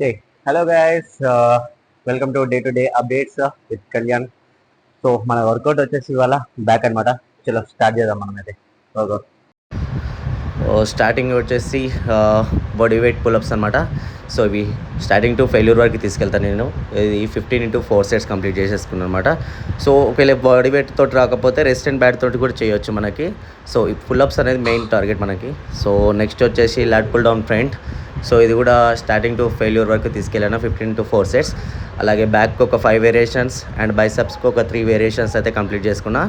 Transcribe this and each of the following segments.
Okay hello guys welcome to day to day updates with Kalyan so మన workout వచ్చేసి ఇవాళ back అన్నమాట. చలో స్టార్ట్ చేద్దాం మనం అయితే వర్కౌట్ స్టార్టింగ్ వచ్చేసి బాడీ వెయిట్ పులప్స్ అనమాట సో ఇవి స్టార్టింగ్ టు ఫెయిల్యూర్ వరకు తీసుకెళ్తాను నేను. ఇది fifteen into four sets complete చేసేసుకున్నాను అనమాట సో ఒకవేళ బాడీ వెయిట్ తోటి రాకపోతే రెస్ట్ అండ్ బ్యాట్ తోటి కూడా చేయొచ్చు మనకి. సో ఈ పుల్అప్స్ అనేది మెయిన్ టార్గెట్ మనకి. సో నెక్స్ట్ వచ్చేసి lat pull down front so ఇది కూడా స్టార్టింగ్ టు ఫెయిల్యూర్ వరకు తీసుకెళ్ళాను ఫిఫ్టీన్ టు ఫోర్ సెట్స్ అలాగే బ్యాక్కి ఒక ఫైవ్ వేరియేషన్స్ అండ్ బైసప్స్కి ఒక త్రీ వేరియేషన్స్ అయితే కంప్లీట్ చేసుకున్నా.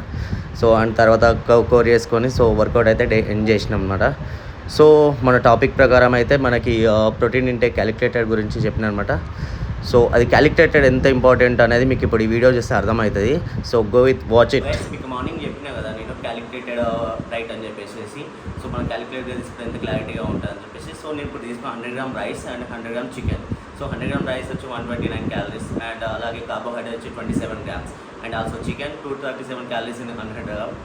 సో అండ్ తర్వాత కోర్ చేసుకొని సో వర్కౌట్ అయితే డే ఎండ్ చేసినాం అనమాట సో మన టాపిక్ ప్రకారం అయితే మనకి ప్రోటీన్ ఇంటేక్ క్యాలిక్యులేటెడ్ గురించి చెప్పిన అనమాట సో అది క్యాలిక్యులేటెడ్ ఎంత ఇంపార్టెంట్ అనేది మీకు ఇప్పుడు ఈ వీడియో చూస్తే అర్థమవుతుంది. So go with watch it మీకు మార్నింగ్ చెప్పినా కదా నేను క్యాలిక్యులేటెడ్ రైట్ uh, అని చెప్పేసి సో మనం క్యాలిక్యులేట్ చేసుకుంటే ఎంత క్లారిటీగా ఉంటుంది అని చెప్పేసి సో నేను ఇప్పుడు తీసుకున్న hundred gram rice and hundred gram chicken so hundred gram rice వచ్చి one twenty nine calories and అలాగే కార్బోహైడ్రేట్ వచ్చి twenty seven grams and also chicken two thirty seven calories in hundred gram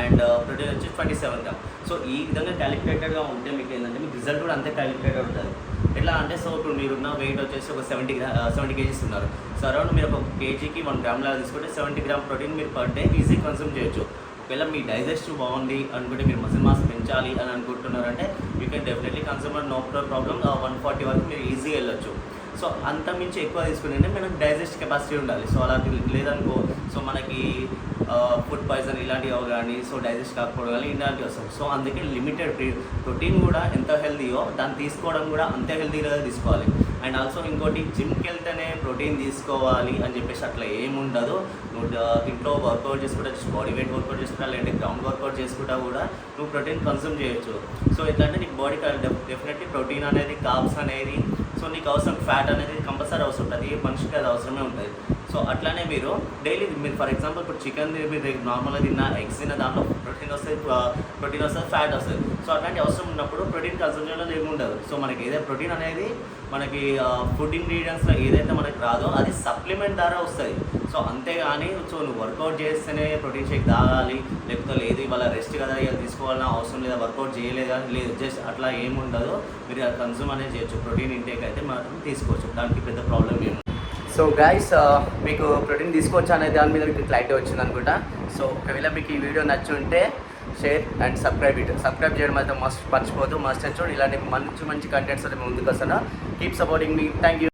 and protein వచ్చి twenty seven gram so ఈ విధంగా క్యాలిక్యులేటెడ్గా ఉంటే మీకు ఏంటంటే మీకు రిజల్ట్ కూడా అంతే క్యాలిక్యులేటెడ్ ఉంటుంది. ఎట్లా అంటే సో ఇప్పుడు మీరున్న వెయిట్ వచ్చేసి ఒక సెవెంటీ సెవెంటీ కేజీస్ ఉన్నారు. సో అరౌండ్ మీరు ఒక కేజీకి వన్ గ్రామ్ లాగా తీసుకుంటే సెవెంటీ గ్రామ్ ప్రోటీన్ మీరు పర్ డే ఈజీ కన్సూమ్ చేయొచ్చు. ఒకవేళ మీ డైజెస్టివ్ బాగుంది అనుకుంటే మీరు మసిల్ మాస్ పెంచాలి అని అనుకుంటున్నారంటే you can definitely consume no problem one forty వరకు మీరు ఈజీ వెళ్ళొచ్చు. సో అంత మించి ఎక్కువ తీసుకుంటే మనకు డైజెస్ట్ కెపాసిటీ ఉండాలి. సో అలాంటి లేదనుకో సో మనకి ఫుడ్ పాయిజన్ ఇలాంటివి కానీ సో డైజెస్ట్ కాకపోవడం కానీ ఇలాంటివి వస్తాయి. సో అందుకే లిమిటెడ్ ప్రోటీన్ కూడా ఎంత హెల్తీయో దాన్ని తీసుకోవడం కూడా అంతే హెల్తీగా తీసుకోవాలి. అండ్ ఆల్సో ఇంకోటి జిమ్కి వెళ్తేనే ప్రోటీన్ తీసుకోవాలి అని చెప్పేసి అట్లా ఏముండదు నువ్వు ఇంట్లో వర్కౌట్ చేసుకుంటా బాడీ వెయిట్ వర్కౌట్ చేసుకుంటా లేదంటే గ్రౌండ్ వర్కౌట్ చేసుకుంటా కూడా నువ్వు ప్రోటీన్ కన్సూమ్ చేయొచ్చు. సో ఎట్లా అంటే నీకు బాడీ డెఫినెట్లీ ప్రోటీన్ అనేది కాప్స్ అనేది సో నీకు అవసరం ఫ్యాట్ అనేది కంపల్సరీ అవసరం ఉంటుంది ఏ మనిషికి అది అవసరమే ఉంటుంది. సో అట్లానే మీరు డైలీ మీరు ఫర్ ఎగ్జాంపుల్ ఇప్పుడు చికెన్ మీరు నార్మల్గా తిన్న ఎగ్స్ తిన్న దాంట్లో ప్రోటీన్ వస్తుంది ప్రోటీన్ వస్తుంది ఫ్యాట్ వస్తుంది. సో అట్లాంటి అవసరం ఉన్నప్పుడు ప్రోటీన్ కన్సూమ్ ఏమి ఉండదు. సో మనకి ఏదైతే ప్రోటీన్ అనేది మనకి ఫుడ్ ఇంగ్రీడియంట్స్లో ఏదైతే మనకి రాదో అది సప్లిమెంట్ ద్వారా వస్తుంది. సో అంతేగాని సో నువ్వు వర్కౌట్ చేస్తేనే ప్రోటీన్ షేక్ తాగాలి లేకపోతే లేదు ఇవాళ రెస్ట్ కదా ఇవాళ తీసుకోవాలన్న అవసరం లేదా వర్కౌట్ చేయలేదా లేదు జస్ట్ అట్లా ఏమి ఉండదు మీరు కన్సూమ్ అనేది చేయొచ్చు. ప్రోటీన్ ఇంటేక్ అయితే మాత్రం తీసుకోవచ్చు. దానికి పెద్ద ప్రాబ్లం ఏమి సో గైస్ uh, మీకు ప్రోటీన్ తీసుకోవచ్చు అనే దాని మీద మీకు క్లారిటీ వచ్చింది అనుకుంటా. సో ఒకవేళ మీకు ఈ వీడియో నచ్చి ఉంటే share and subscribe it subscribe చేయడం అయితే మస్ట్ మర్చిపోదు మస్ట్ చూడండి ఇలాంటి మంచి మంచి కంటెంట్స్ అయితే ముందుకు వస్తాను కీప్ సపోర్టింగ్ మీ థ్యాంక్ యూ